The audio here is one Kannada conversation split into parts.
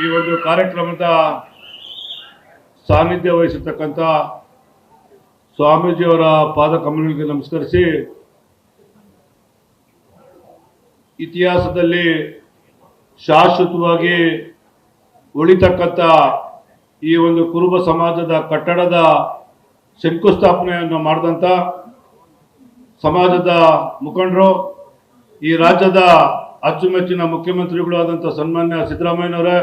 ಈ ಒಂದು ಕಾರ್ಯಕ್ರಮದ ಸಾನ್ನಿಧ್ಯ ವಹಿಸಿರ್ತಕ್ಕಂಥ ಸ್ವಾಮೀಜಿಯವರ ಪಾದ ಕಮಲಗಳಿಗೆ ನಮಸ್ಕರಿಸಿ, ಇತಿಹಾಸದಲ್ಲಿ ಶಾಶ್ವತವಾಗಿ ಉಳಿತಕ್ಕಂಥ ಈ ಒಂದು ಕುರುಬ ಸಮಾಜದ ಕಟ್ಟಡದ ಶಂಕುಸ್ಥಾಪನೆಯನ್ನು ಮಾಡಿದಂಥ ಸಮಾಜದ ಮುಖಂಡರು, ಈ ರಾಜ್ಯದ ಅಚ್ಚುಮೆಚ್ಚಿನ ಮುಖ್ಯಮಂತ್ರಿಗಳು ಆದಂಥ ಸನ್ಮಾನ್ಯ ಸಿದ್ದರಾಮಯ್ಯನವರೇ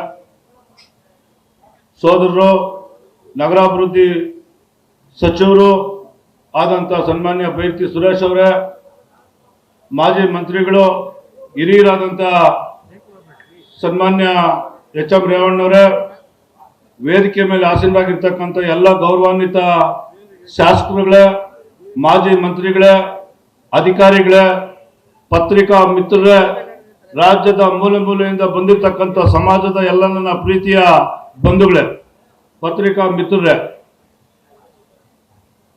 ಸೋದರರು, ನಗರಾಭಿವೃದ್ಧಿ ಸಚಿವರು ಆದಂಥ ಸನ್ಮಾನ್ಯ ಬೈರ್ತಿ ಸುರೇಶ್ ಅವರೇ, ಮಾಜಿ ಮಂತ್ರಿಗಳು ಹಿರಿಯರಾದಂಥ ಸನ್ಮಾನ್ಯ ಎಚ್ ಎಂ ರೇವಣ್ಣವರೇ, ವೇದಿಕೆ ಮೇಲೆ ಆಸೀನರಾಗಿರ್ತಕ್ಕಂಥ ಎಲ್ಲ ಗೌರವಾನ್ವಿತ ಶಾಸಕರುಗಳೇ, ಮಾಜಿ ಮಂತ್ರಿಗಳೇ, ಅಧಿಕಾರಿಗಳೇ, ಪತ್ರಿಕಾ ಮಿತ್ರರೇ, ರಾಜ್ಯದ ಮೂಲೆ ಮೂಲೆಯಿಂದ ಬಂದಿರತಕ್ಕಂಥ ಸಮಾಜದ ಎಲ್ಲ ನನ್ನ ಪ್ರೀತಿಯ ಬಂಧುಗಳೇ, ಪತ್ರಿಕಾ ಮಿತ್ರರೇ,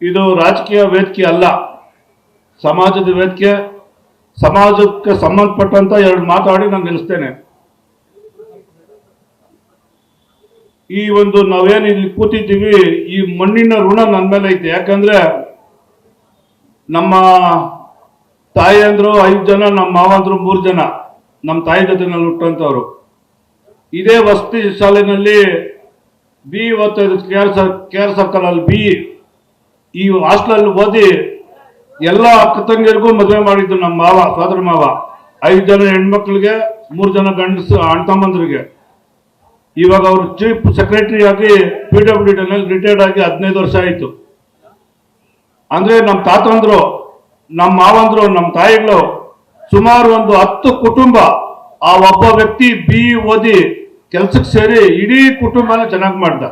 ಇದು ರಾಜಕೀಯ ವೇದಿಕೆ ಅಲ್ಲ, ಸಮಾಜದ ವೇದಿಕೆ, ಸಮಾಜಕ್ಕೆ ಸಂಬಂಧಪಟ್ಟಂತ ಎರಡು ಮಾತಾಡಿ ನಾನು ನಿಲ್ಲಿಸ್ತೇನೆ. ಈ ಒಂದು ನಾವೇನು ಇಲ್ಲಿ ಕೂತಿದ್ದೀವಿ, ಈ ಮಣ್ಣಿನ ಋಣ ನನ್ನ ಮೇಲೆ ಐತೆ. ಯಾಕಂದ್ರೆ ನಮ್ಮ ತಾಯಿಯಂದ್ರು ಐದು ಜನ, ನಮ್ಮ ಮಾವಂದ್ರು ಮೂರು ಜನ, ನಮ್ಮ ತಾಯಿ ಜೊತೆನಲ್ಲಿ ಹುಟ್ಟಂತವ್ರು. ಇದೇ ವಸತಿ ಶಾಲೆನಲ್ಲಿ ಬಿ ಇವತ್ತು ಕೆ ಆರ್ ಕೆ ಸರ್ಕಲ್ ಅಲ್ಲಿ ಬಿ ಈ ಹಾಸ್ಟೆಲ್ ಓದಿ ಎಲ್ಲ ಅಕ್ಕ ತಂಗಿಯರಿಗೂ ಮದುವೆ ಮಾಡಿದ್ದು ನಮ್ಮ ಮಾವ, ಸೋದರ ಮಾವ. ಐದು ಜನ ಹೆಣ್ಮಕ್ಳಿಗೆ, ಮೂರು ಜನ ಗಂಡಸು, ಅಣ್ಣ ತಮ್ಮಂದ್ರಿಗೆ. ಇವಾಗ ಅವರು ಚೀಫ್ ಸೆಕ್ರೆಟರಿ ಆಗಿ ಪಿ ಡಬ್ಲ್ಯೂ ಡಿನಲ್ಲಿ ರಿಟೈರ್ಡ್ ಆಗಿ ಹದಿನೈದು ವರ್ಷ ಆಯಿತು. ಅಂದ್ರೆ ನಮ್ಮ ತಾತಂದ್ರು, ನಮ್ಮ ಮಾವಂದ್ರು, ನಮ್ಮ ತಾಯಿಗಳು ಸುಮಾರು ಒಂದು ಹತ್ತು ಕುಟುಂಬ ಆ ಒಬ್ಬ ವ್ಯಕ್ತಿ ಬಿ ಓದಿ ಕೆಲ್ಸಕ್ಕೆ ಸೇರಿ ಇಡೀ ಕುಟುಂಬನ ಚೆನ್ನಾಗಿ ಮಾಡ್ದ.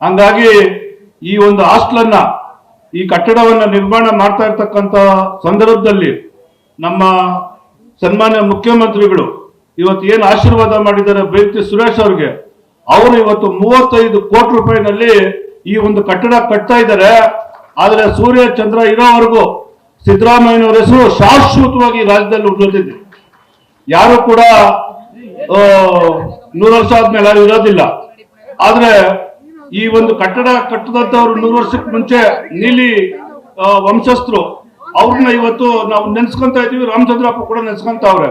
ಹಂಗಾಗಿ ಈ ಒಂದು ಹಾಸ್ಟ್ಲನ್ನ, ಈ ಕಟ್ಟಡವನ್ನ ನಿರ್ಮಾಣ ಮಾಡ್ತಾ ಇರ್ತಕ್ಕಂಥ ಸಂದರ್ಭದಲ್ಲಿ ನಮ್ಮ ಸನ್ಮಾನ್ಯ ಮುಖ್ಯಮಂತ್ರಿಗಳು ಇವತ್ತು ಏನು ಆಶೀರ್ವಾದ ಮಾಡಿದ್ದಾರೆ ಬೈತಿ ಸುರೇಶ್ ಅವ್ರಿಗೆ, ಅವರು ಇವತ್ತು ಮೂವತ್ತೈದು ಕೋಟಿ ರೂಪಾಯಿನಲ್ಲಿ ಈ ಒಂದು ಕಟ್ಟಡ ಕಟ್ತಾ ಇದ್ದಾರೆ. ಆದರೆ ಸೂರ್ಯ ಚಂದ್ರ ಇರೋವರೆಗೂ ಸಿದ್ದರಾಮಯ್ಯನವರ ಹೆಸರು ಶಾಶ್ವತವಾಗಿ ರಾಜ್ಯದಲ್ಲಿ ಉಳಿದಿದೆ ಯಾರು ಕೂಡ ನೂರು ವರ್ಷ ಆದ್ಮೇಲೆ ಯಾರು ಇರೋದಿಲ್ಲ. ಆದ್ರೆ ಈ ಒಂದು ಕಟ್ಟಡ ಕಟ್ಟದಂತವ್ರು ನೂರು ವರ್ಷಕ್ಕೆ ಮುಂಚೆ ನೀಲಿ ವಂಶಸ್ಥರು, ಅವ್ರನ್ನ ಇವತ್ತು ನಾವು ನೆನ್ಸ್ಕೊಂತ ಇದೀವಿ ರಾಮಚಂದ್ರಪ್ಪ ಕೂಡ ನೆನ್ಸ್ಕೊಂತವ್ರೆ.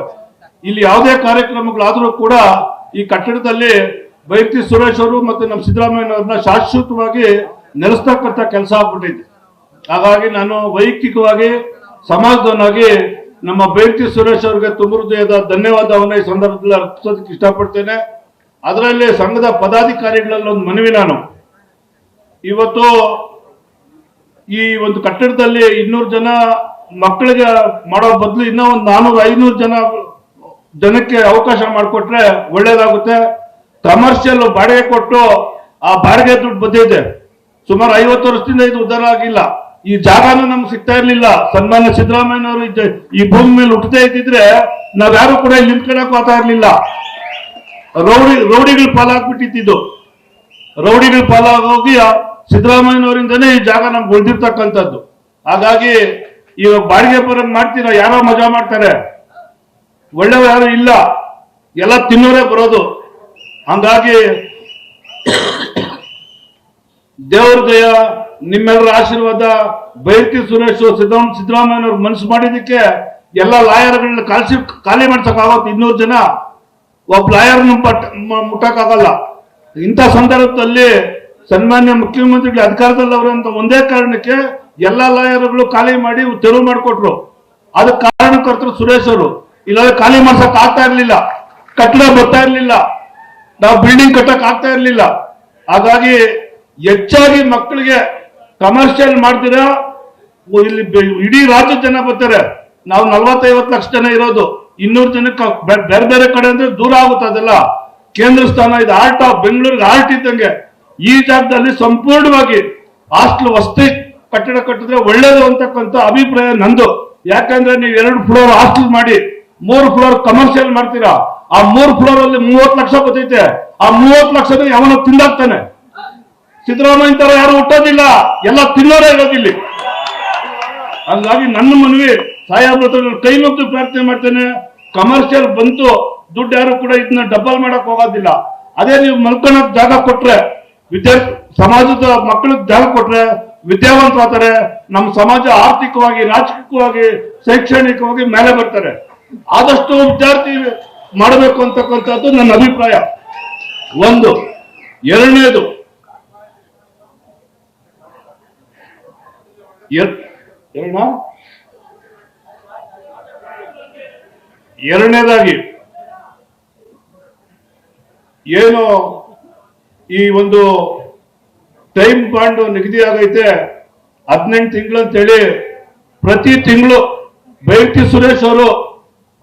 ಇಲ್ಲಿ ಯಾವುದೇ ಕಾರ್ಯಕ್ರಮಗಳಾದ್ರೂ ಕೂಡ ಈ ಕಟ್ಟಡದಲ್ಲಿ ವೈಕ್ತಿ ಸುರೇಶ್ ಅವರು ಮತ್ತೆ ನಮ್ಮ ಸಿದ್ದರಾಮಯ್ಯನವ್ರನ್ನ ಶಾಶ್ವತವಾಗಿ ನೆಲೆಸ್ತಕ್ಕಂಥ ಕೆಲಸ ಆಗ್ಬಿಟ್ಟಿದೆ. ಹಾಗಾಗಿ ನಾನು ವೈಯಕ್ತಿಕವಾಗಿ ಸಮಾಜದವನಾಗಿ ನಮ್ಮ ಬೈರ್ತಿ ಸುರೇಶ್ ಅವರಿಗೆ ತುಂಬ ಹೃದಯದ ಧನ್ಯವಾದವನ್ನು ಈ ಸಂದರ್ಭದಲ್ಲಿ ಅರ್ಪಿಸೋದಕ್ಕೆ ಇಷ್ಟಪಡ್ತೇನೆ. ಅದರಲ್ಲಿ ಸಂಘದ ಪದಾಧಿಕಾರಿಗಳಲ್ಲಿ ಒಂದು ಮನವಿ ನಾನು. ಇವತ್ತು ಈ ಒಂದು ಕಟ್ಟಡದಲ್ಲಿ ಇನ್ನೂರು ಜನ ಮಕ್ಕಳಿಗೆ ಮಾಡೋ ಬದಲು ಇನ್ನೂ ಒಂದು ನಾನೂರು ಐನೂರು ಜನ ಜನಕ್ಕೆ ಅವಕಾಶ ಮಾಡಿಕೊಟ್ರೆ ಒಳ್ಳೇದಾಗುತ್ತೆ. ಕಮರ್ಷಿಯಲ್ ಬಾಡಿಗೆ ಕೊಟ್ಟು ಆ ಬಾಡಿಗೆ ದುಡ್ಡು ಬಂದಿದೆ. ಸುಮಾರು ಐವತ್ತು ವರ್ಷದಿಂದ ಇದು ಉದ್ಧಾರ ಆಗಿಲ್ಲ. ಈ ಜಾಗನೂ ನಮ್ಗೆ ಸಿಗ್ತಾ ಇರ್ಲಿಲ್ಲ. ಸನ್ಮಾನ್ಯ ಸಿದ್ದರಾಮಯ್ಯನವರು ಈ ಭೂಮಿ ಮೇಲೆ ಹುಟ್ಟದೇ ಇದ್ದಿದ್ರೆ ನಾವ್ಯಾರು ಕೂಡ ಇಲ್ಲಿ ನಿಂತ್ಕೊಳಕ್ ಆಗ್ತಾ ಇರ್ಲಿಲ್ಲ. ರೌಡಿ, ರೌಡಿಗಳ ಪಾಲಾಗ್ಬಿಟ್ಟಿದ್ದು ರೌಡಿಗಳ ಪಾಲಾಗೋಗಿ ಸಿದ್ದರಾಮಯ್ಯನವರಿಂದನೇ ಈ ಜಾಗ ನಮ್ಗೆ ಉಳಿದಿರ್ತಕ್ಕಂಥದ್ದು. ಹಾಗಾಗಿ ಇವಾಗ ಬಾಡಿಗೆ ಬರ ಮಾಡ್ತೀರಾ, ಯಾರೋ ಮಜಾ ಮಾಡ್ತಾರೆ. ಒಳ್ಳೆಯವ ಯಾರು ಇಲ್ಲ. ಎಲ್ಲ ತಿನ್ನೋರೇ ಬರೋದು. ಹಂಗಾಗಿ ದೇವ್ರ ದಯ ನಿಮ್ಮೆಲ್ಲರ ಆಶೀರ್ವಾದ ಬೈರ್ತಿ ಸುರೇಶ್ ಸಿದ್ದರಾಮ ಸಿದ್ದರಾಮಯ್ಯನವ್ರು ಮನಸ್ಸು ಮಾಡಿದ್ದಕ್ಕೆ ಎಲ್ಲ ಲಾಯರ್ಗಳನ್ನ ಕಾಲ್ಸಿ, ಖಾಲಿ ಮಾಡ್ಸಕ್ ಆವತ್ತು ಇನ್ನೂರು ಜನ. ಒಬ್ಬ ಲಾಯರ್ ಪಟ್ ಮುಟ್ಟಕ್ಕಾಗಲ್ಲ ಇಂಥ ಸಂದರ್ಭದಲ್ಲಿ ಸನ್ಮಾನ್ಯ ಮುಖ್ಯಮಂತ್ರಿಗಳ ಅಧಿಕಾರದಲ್ಲಿ ಅಂತ ಒಂದೇ ಕಾರಣಕ್ಕೆ ಎಲ್ಲ ಲಾಯರ್ಗಳು ಖಾಲಿ ಮಾಡಿ ತೆರವು ಮಾಡಿಕೊಟ್ರು. ಅದ ಕಾರಣಕರ್ತರು ಸುರೇಶ್ ಅವರು. ಇಲ್ಲಾಂದ್ರೆ ಖಾಲಿ ಮಾಡ್ಸಕ್ ಆಗ್ತಾ ಇರ್ಲಿಲ್ಲ. ಕಟ್ಟಡ ಬರ್ತಾ ಇರ್ಲಿಲ್ಲ. ನಾವು ಬಿಲ್ಡಿಂಗ್ ಕಟ್ಟಕ್ ಆಗ್ತಾ ಇರ್ಲಿಲ್ಲ. ಹಾಗಾಗಿ ಹೆಚ್ಚಾಗಿ ಮಕ್ಕಳಿಗೆ ಕಮರ್ಷಿಯಲ್ ಮಾಡ್ತೀರಾ? ಇಲ್ಲಿ ಇಡೀ ರಾಜ್ಯದ ಜನ ಬರ್ತಾರೆ. ನಾವು ನಲ್ವತ್ತೈವತ್ತು ಲಕ್ಷ ಜನ ಇರೋದು. ಇನ್ನೂರು ಜನಕ್ಕೆ ಬೇರೆ ಬೇರೆ ಕಡೆ ಅಂದ್ರೆ ದೂರ ಆಗುತ್ತೆ ಅದೆಲ್ಲ. ಕೇಂದ್ರ ಸ್ಥಾನ ಇದು. ಆರ್ಟ್ ಆಫ್ ಬೆಂಗಳೂರಿಗೆ ಆರ್ಟ್ ಇದ್ದಂಗೆ. ಈ ಜಾಗದಲ್ಲಿ ಸಂಪೂರ್ಣವಾಗಿ ಹಾಸ್ಟೆಲ್, ವಸತಿ ಕಟ್ಟಡ ಕಟ್ಟಿದ್ರೆ ಒಳ್ಳೇದು ಅಂತಕ್ಕಂಥ ಅಭಿಪ್ರಾಯ ನಂದು. ಯಾಕಂದ್ರೆ ನೀವು ಎರಡು ಫ್ಲೋರ್ ಹಾಸ್ಟೆಲ್ ಮಾಡಿ, ಮೂರು ಫ್ಲೋರ್ ಕಮರ್ಷಿಯಲ್ ಮಾಡ್ತೀರಾ. ಆ ಮೂರು ಫ್ಲೋರ್ ಅಲ್ಲಿ ಮೂವತ್ತು ಲಕ್ಷ ಬರ್ತೈತೆ. ಆ ಮೂವತ್ತು ಲಕ್ಷನ ಯಾವನ ತಿಂದಾಕ್ತಾನೆ. ಸಿದ್ದರಾಮಯ್ಯ ತರ ಯಾರು ಹುಟ್ಟೋದಿಲ್ಲ. ಎಲ್ಲ ತಿನ್ನೋರೇ ಇರೋದಿಲ್ಲಿ ಹಂಗಾಗಿ ನನ್ನ ಮನವಿ ಹತ್ರ ಕೈ ಮುಗ್ದು ಪ್ರಾರ್ಥನೆ ಮಾಡ್ತೇನೆ. ಕಮರ್ಷಿಯಲ್ ಬಂತು, ದುಡ್ಡು ಯಾರು ಕೂಡ ಇದನ್ನ ಡಬಲ್ ಮಾಡಕ್ ಹೋಗೋದಿಲ್ಲ. ಅದೇ ನೀವು ಮಲ್ಕೊಳಕ್ ಜಾಗ ಕೊಟ್ರೆ ವಿದ್ಯಾರ್ಥಿ ಸಮಾಜದ ಮಕ್ಕಳಿಗೆ ಜಾಗ ಕೊಟ್ರೆ ವಿದ್ಯಾವಂತರಾಗ್ತಾರೆ ನಮ್ಮ ಸಮಾಜ ಆರ್ಥಿಕವಾಗಿ, ರಾಜಕೀಯವಾಗಿ, ಶೈಕ್ಷಣಿಕವಾಗಿ ಮೇಲೆ ಬರ್ತಾರೆ. ಆದಷ್ಟು ವಿದ್ಯಾರ್ಥಿ ಮಾಡಬೇಕು ಅಂತಕ್ಕಂಥದ್ದು ನನ್ನ ಅಭಿಪ್ರಾಯ. ಒಂದು. ಎರಡನೇದು ಎರಡನೇದಾಗಿ, ಏನು ಈ ಒಂದು ಟೈಮ್ ಬಾಂಡ್ ನಿಗದಿ ಆಗೈತೆ ಹದಿನೆಂಟು ತಿಂಗಳು ಅಂತೇಳಿ ಪ್ರತಿ ತಿಂಗಳು ಬೈರತಿ ಸುರೇಶ್ ಅವರು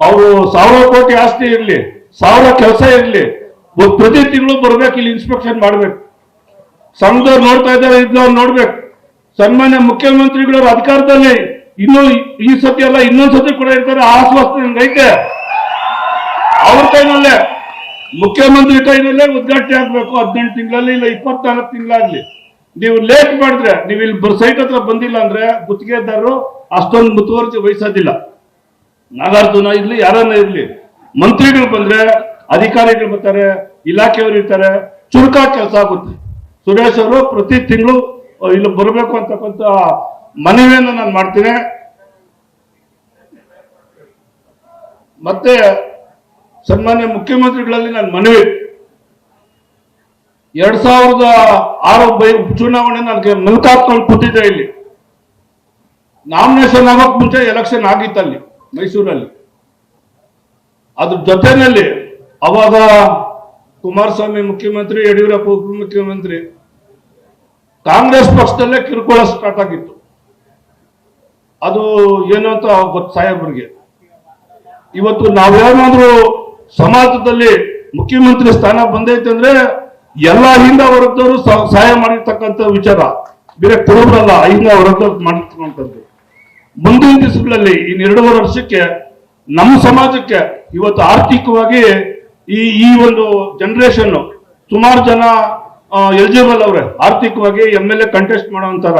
ಅವರು ಸಾವಿರ ಕೋಟಿ ಆಸ್ತಿ ಇರಲಿ, ಸಾವಿರ ಕೆಲಸ ಇರಲಿ ಪ್ರತಿ ತಿಂಗಳು ಬರ್ಬೇಕು, ಇಲ್ಲಿ ಇನ್ಸ್ಪೆಕ್ಷನ್ ಮಾಡ್ಬೇಕು. ಸಂಘದವ್ರು ನೋಡ್ತಾ ಇದ್ದಾರೆ ಇದ್ದವ್ರು ನೋಡ್ಬೇಕು. ಸನ್ಮಾನ್ಯ ಮುಖ್ಯಮಂತ್ರಿಗಳವ್ರ ಅಧಿಕಾರದಲ್ಲಿ ಇನ್ನು ಈ ಸತಿ ಅಲ್ಲ, ಇನ್ನೊಂದ್ ಸತಿ ಕೂಡ ಇರ್ತಾರೆ ಆಶ್ವಾಸನೆ ನನ್ಗೈತೆ ಅವ್ರ ಕೈನಲ್ಲೇ, ಮುಖ್ಯಮಂತ್ರಿ ಕೈನಲ್ಲೇ ಉದ್ಘಾಟನೆ ಆಗ್ಬೇಕು, ಹದಿನೆಂಟು ತಿಂಗಳಲ್ಲಿ ಇಲ್ಲ, ಇಪ್ಪತ್ನಾಲ್ಕು ತಿಂಗಳಾಗ್ಲಿ. ನೀವು ಲೇಟ್ ಮಾಡಿದ್ರೆ, ನೀವು ಇಲ್ಲಿ ಸೈಟ್ ಹತ್ರ ಬಂದಿಲ್ಲ ಅಂದ್ರೆ ಗುತ್ತಿಗೆದಾರರು ಅಷ್ಟೊಂದು ಮುತುವರ್ಜಿ ವಹಿಸೋದಿಲ್ಲ. ನಾಗಾರ್ಜುನ ಇರ್ಲಿ, ಯಾರನ್ನ ಇರ್ಲಿ, ಮಂತ್ರಿಗಳು ಬಂದ್ರೆ ಅಧಿಕಾರಿಗಳು ಬರ್ತಾರೆ, ಇಲಾಖೆಯವರು ಇರ್ತಾರೆ ಚುರುಕಾ ಕೆಲಸ ಆಗುತ್ತೆ. ಸುರೇಶ್ ಅವರು ಪ್ರತಿ ತಿಂಗಳು ಇಲ್ಲಿ ಬರಬೇಕು ಅಂತಕ್ಕಂಥ ಮನವಿಯನ್ನು ನಾನು ಮಾಡ್ತೀನಿ. ಮತ್ತೆ ಸನ್ಮಾನ್ಯ ಮುಖ್ಯಮಂತ್ರಿಗಳಲ್ಲಿ ನನ್ನ ಮನವಿ. ಎರಡ್ ಸಾವಿರದ ಆರು ಬೈ ಚುನಾವಣೆ ನನಗೆ ಮುಲ್ಕಾತ್ಕೊಂಡು ಕೂತಿದ್ದೆ ಇಲ್ಲಿ. ನಾಮಿನೇಷನ್ ಆಗೋಕ್ ಮುಂಚೆ ಎಲೆಕ್ಷನ್ ಆಗಿತ್ತಲ್ಲಿ ಮೈಸೂರಲ್ಲಿ. ಅದ್ರ ಜೊತೆನಲ್ಲಿ ಅವಾಗ ಕುಮಾರಸ್ವಾಮಿ ಮುಖ್ಯಮಂತ್ರಿ, ಯಡಿಯೂರಪ್ಪ ಉಪಮುಖ್ಯಮಂತ್ರಿ ಕಾಂಗ್ರೆಸ್ ಪಕ್ಷದಲ್ಲೇ ಕಿರುಕುಳ ಸ್ಟಾರ್ಟ್ ಆಗಿತ್ತು. ಅದು ಏನು ಅಂತ ಗೊತ್ತು ಸಾಹೇಬ್ರಿಗೆ ಇವತ್ತು ನಾವೇನಾದ್ರೂ ಸಮಾಜದಲ್ಲಿ ಮುಖ್ಯಮಂತ್ರಿ ಸ್ಥಾನ ಬಂದೈತೆ ಅಂದ್ರೆ ಎಲ್ಲ ಹಿಂದ ವರ್ಗದವರು ಸಹಾಯ ಮಾಡಿರ್ತಕ್ಕಂಥ ವಿಚಾರ. ಬೇರೆ ಕುರುಬರಲ್ಲ ಹಿಂದ ವರ್ಗದವ್ರು ಮಾಡಿರ್ತಕ್ಕಂಥದ್ದು. ಮುಂದಿನ ದಿವಸಗಳಲ್ಲಿ ಇನ್ನು ಎರಡೂವರೆ ವರ್ಷಕ್ಕೆ ನಮ್ಮ ಸಮಾಜಕ್ಕೆ ಇವತ್ತು ಆರ್ಥಿಕವಾಗಿ ಈ ಈ ಒಂದು ಜನರೇಷನ್ ಸುಮಾರು ಜನ ಎಲಿಜಿಬಲ್ ಅವ್ರೆ, ಆರ್ಥಿಕವಾಗಿ ಎಂ ಎಲ್ ಎ ಕಂಟೆಸ್ಟ್ ಮಾಡೋಂತಾರ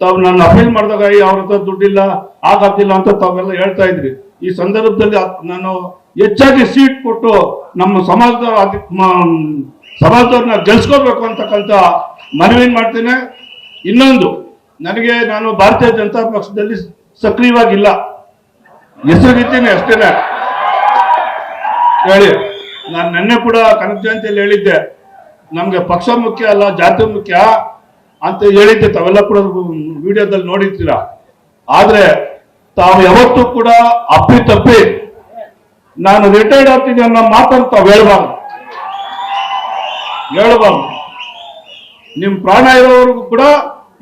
ತಾವು ನಾನು ಅಪೀಲ್ ಮಾಡಿದಾಗ ಅವ್ರ ಹತ್ರ ದುಡ್ಡಿಲ್ಲ ಆಗಾಗ್ತಿಲ್ಲ ಅಂತ ತಾವೆಲ್ಲ ಹೇಳ್ತಾ ಇದ್ರಿ. ಈ ಸಂದರ್ಭದಲ್ಲಿ ನಾನು ಹೆಚ್ಚಾಗಿ ಸೀಟ್ ಕೊಟ್ಟು ನಮ್ಮ ಸಮಾಜದ ಸಮಾಜದವ್ರನ್ನ ಗೆಲ್ಸ್ಕೋಬೇಕು ಅಂತಕ್ಕಂಥ ಮನವಿ ಮಾಡ್ತೇನೆ. ಇನ್ನೊಂದು, ನನಗೆ ನಾನು ಭಾರತೀಯ ಜನತಾ ಪಕ್ಷದಲ್ಲಿ ಸಕ್ರಿಯವಾಗಿಲ್ಲ. ಹೆಸರಿದ್ದೀನಿ ಅಷ್ಟೇನೆ. ಹೇಳಿ, ನಾನು ನಿನ್ನೆ ಕೂಡ ಕನಕ ಜಯಂತಿಯಲ್ಲಿ ಹೇಳಿದ್ದೆ. ನಮ್ಗೆ ಪಕ್ಷ ಮುಖ್ಯ ಅಲ್ಲ, ಜಾತಿ ಮುಖ್ಯ ಅಂತ ಹೇಳಿದ್ದೆ. ತಾವೆಲ್ಲ ಕೂಡ ವಿಡಿಯೋದಲ್ಲಿ ನೋಡಿರ್ತೀರ? ಆದ್ರೆ ತಾವು ಯಾವತ್ತೂ ಕೂಡ ಅಪ್ಪಿ ತಪ್ಪಿ ನಾನು ರಿಟೈರ್ಡ್ ಆಗ್ತೀನಿ ಅನ್ನೋ ಮಾತನ್ನು ತಾವು ಹೇಳ್ಬಾರ್ದು. ಹೇಳ್ಬಾರ್ದು. ನಿಮ್ ಪ್ರಾಣ ಇರೋವರೆಗೂ ಕೂಡ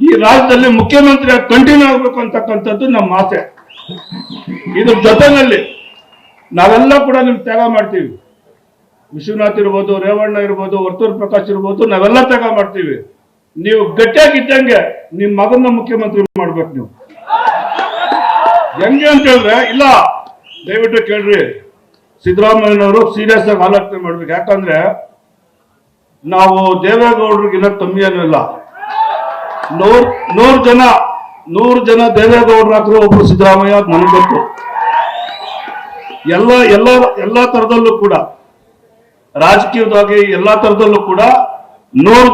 ಈ ರಾಜ್ಯದಲ್ಲಿ ಮುಖ್ಯಮಂತ್ರಿ ಕಂಟಿನ್ಯೂ ಆಗ್ಬೇಕು ಅಂತಕ್ಕಂಥದ್ದು ನಮ್ಮ ಆಸೆ. ಇದ್ರ ಜೊತೆನಲ್ಲಿ ನಾವೆಲ್ಲ ಕೂಡ ನಿಮ್ ತ್ಯಾಗ ಮಾಡ್ತೀವಿ. ವಿಶ್ವನಾಥ್ ಇರ್ಬೋದು, ರೇವಣ್ಣ ಇರ್ಬೋದು, ವರ್ತೂರ್ ಪ್ರಕಾಶ್ ಇರ್ಬೋದು, ನಾವೆಲ್ಲ ತ್ಯಾಗ ಮಾಡ್ತೀವಿ. ನೀವು ಗಟ್ಟಿಯಾಗಿದ್ದಂಗೆ ನಿಮ್ಮ ಮಗನ ಮುಖ್ಯಮಂತ್ರಿ ಮಾಡ್ಬೇಕು ನೀವು. ಹೆಂಗೆ ಅಂತ ಹೇಳಿದ್ರೆ, ಇಲ್ಲ, ದಯವಿಟ್ಟು ಕೇಳ್ರಿ. ಸಿದ್ದರಾಮಯ್ಯನವರು ಸೀರಿಯಸ್ ಆಗಿ ಆಲೋಚನೆ ಮಾಡ್ಬೇಕು. ಯಾಕಂದ್ರೆ, ನಾವು ದೇವೇಗೌಡರಿಗಿನ್ನ ಕಮ್ಮಿ ಏನೂ ಇಲ್ಲ. ನೂರ್ ನೂರ್ ಜನ ನೂರ್ ಜನ ದೇವೇಗೌಡರ ಹತ್ರ ಒಬ್ರು ಸಿದ್ದರಾಮಯ್ಯ, ನನಗೆ ಗೊತ್ತು. ಎಲ್ಲ ಎಲ್ಲ, ಎಲ್ಲಾ ತರದಲ್ಲೂ ಕೂಡ. ರಾಜಕೀಯವಾಗಿ ಎಲ್ಲಾ ತರದಲ್ಲೂ ಕೂಡ ನೂರು